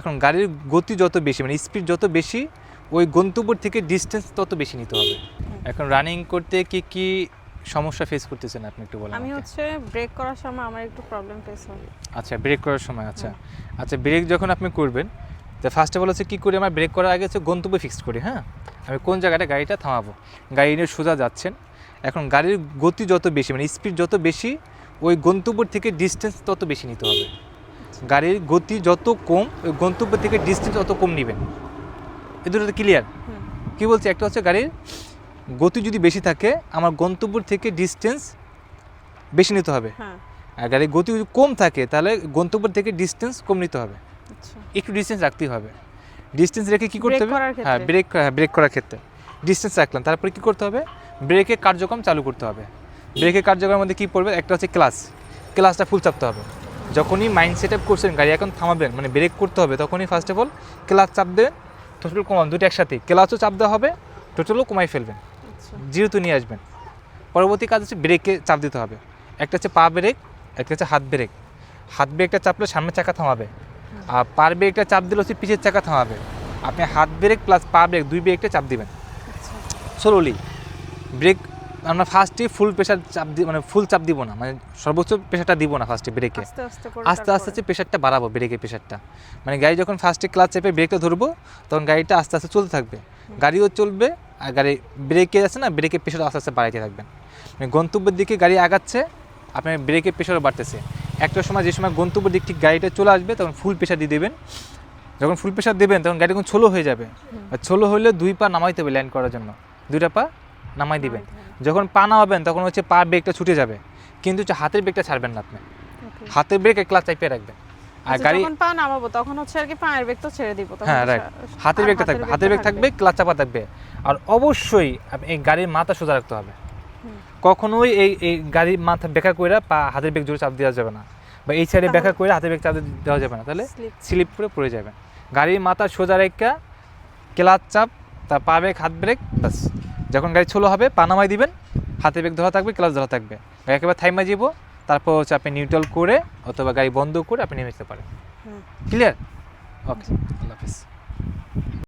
এখন গাড়ির গতি যত বেশি মানে স্পিড যত বেশি ওই গন্তব্য থেকে ডিস্টেন্স তত বেশি নিতে হবে। এখন রানিং করতে কি কি সমস্যা ফেস করতেছেন আপনি একটু বলেন আমি হচ্ছে ব্রেক করার সময় আমার একটু প্রবলেম ফেস হয়। আচ্ছা ব্রেক করার সময় আচ্ছা। আচ্ছা ব্রেক যখন আপনি করবেন তো ফার্স্ট অফ অল হচ্ছে কী করি আমার ব্রেক করার আগে হচ্ছে গন্তব্য ফিক্স করি হ্যাঁ? আমি কোন জায়গাটা গাড়িটা থামাবো? গাড়ি নিয়ে সোজা যাচ্ছেন। এখন গাড়ির গতি যত বেশি মানে স্পিড যত বেশি ওই গন্তব্য থেকে ডিস্টেন্স তত বেশি নিতে হবে। গাড়ির গতি যত কম ওই গন্তব্য থেকে ডিস্টেন্স তত কম নেবেন। এ দুটো ক্লিয়ার কী বলছি? একটা হচ্ছে গাড়ির গতি যদি বেশি থাকে আমার গন্তব্য থেকে ডিস্টেন্স বেশি নিতে হবে। হ্যাঁ। আর গাড়ির গতি যদি কম থাকে তাহলে গন্তব্য থেকে ডিস্টেন্স কম নিতে হবে। আচ্ছা। একটু ডিস্টেন্স রাখতেই হবে। ডিস্টেন্স রেখে কী করতে হবে? হ্যাঁ ব্রেক হ্যাঁ ব্রেক করার ক্ষেত্রে। ডিস্টেন্স রাখলাম। তারপরে কী করতে হবে? ব্রেকের কার্যক্রম চালু করতে হবে। ব্রেকের কার্যক্রমের মধ্যে কী পড়বে? একটা হচ্ছে ক্লাস ক্লাসটা ফুল চাপতে হবে। যখনই মাইন্ড সেট আপ করছেন গাড়ি এখন থামাবেন মানে ব্রেক করতে হবে তখনই ফার্স্ট অফ অল ক্লাস চাপ দেবেন টোটাল কমান দুটো একসাথে। ক্লাসও চাপ দেওয়া হবে টোটালও কমাই ফেলবেন আচ্ছা। জিরোতে নিয়ে আসবেন। পরবর্তী কাজ হচ্ছে ব্রেকে চাপ দিতে হবে। একটা হচ্ছে পা ব্রেক একটা হচ্ছে হাত ব্রেক হাত ব্রেকটা চাপলে সামনের চাকা থামাবে। আর পার ব্রেকটা চাপ দিলে হচ্ছে পিছের চাকা থামাবে। আপনি হাত ব্রেক প্লাস পা ব্রেক দুই ব্রেকটা চাপ দিবেন। আচ্ছা। স্লোলি ব্রেক আমরা ফার্স্টে ফুল প্রেশার চাপ দি মানে ফুল চাপ দিব না মানে সর্বোচ্চ প্রেশারটা দিব না ফার্স্টে ব্রেকে আস্তে আস্তে আস্তে প্রেশারটা বাড়াবো ব্রেকে প্রেশারটা মানে গাড়ি যখন ফার্স্টে ক্লাচ চেপে ব্রেকটা ধরবো তখন গাড়িটা আস্তে আস্তে চলতে থাকবে। গাড়িও চলবে আর গাড়ি ব্রেকে আছে না ব্রেকের প্রেশার আস্তে আস্তে বাড়াইতে থাকবেন মানে গন্তব্যের দিকে গাড়ি আগাচ্ছে আপনার ব্রেকের প্রেশারও বাড়তেছে। একটা সময় যে সময় গন্তব্যের দিক ঠিক গাড়িটা চলে আসবে তখন ফুল প্রেশার দিয়ে দেবেন। যখন ফুল প্রেশার দেবেন তখন গাড়ি যখন ছোলো হয়ে যাবে আর ছোলো হলে দুই পা নামাইতে হবে ল্যান্ড করার জন্য। দুইটা পা নামাই দিবেন যখন পা নামাবেন তখন হচ্ছে পা ব্রেকটা ছুটে যাবে। কিন্তু হচ্ছে হাতের ব্রেকটা ছাড়বেন না আপনি। হাতের ব্রেক ক্লাচ চাইপে রাখবেন। আর আচ্ছা, গাড়ি যখন পা নামাবো তখন হচ্ছে আর কি পায়ের বেগ তো ছেড়ে দিব তখন হ্যাঁ রাইট হাতের ব্রেকটা থাকবে। হাতের ব্রেক থাকবে। ক্লাচ চাপা থাকবে। আর অবশ্যই আপনি এই গাড়ির মাথা সোজা রাখতে হবে। কখনোই এই এই গাড়ির মাথা বেঁকা করে পা হাতের ব্রেক জোরে চাপ দেওয়া যাবে না। বা এই সাইডে বেঁকা করে হাতের ব্রেক চাপ দেওয়া যাবে না। তাহলে স্লিপ। করে পড়ে যাবেন। গাড়ির মাথা সোজা রেখা ক্লাচ চাপ তার পা ব্রেক হাত ব্রেক বাস যখন গাড়ি ছোলো হবে পা নামাই দিবেন হাতে বেগ ধরা থাকবে ক্লাস ধরা থাকবে। গাড়ি একেবারে থাইমা যাব তারপর হচ্ছে আপনি নিউট্রাল করে অথবা গাড়ি বন্ধ করে আপনি নেমে যেতে পারেন। ক্লিয়ার ওকে আল্লাহ হাফিজ।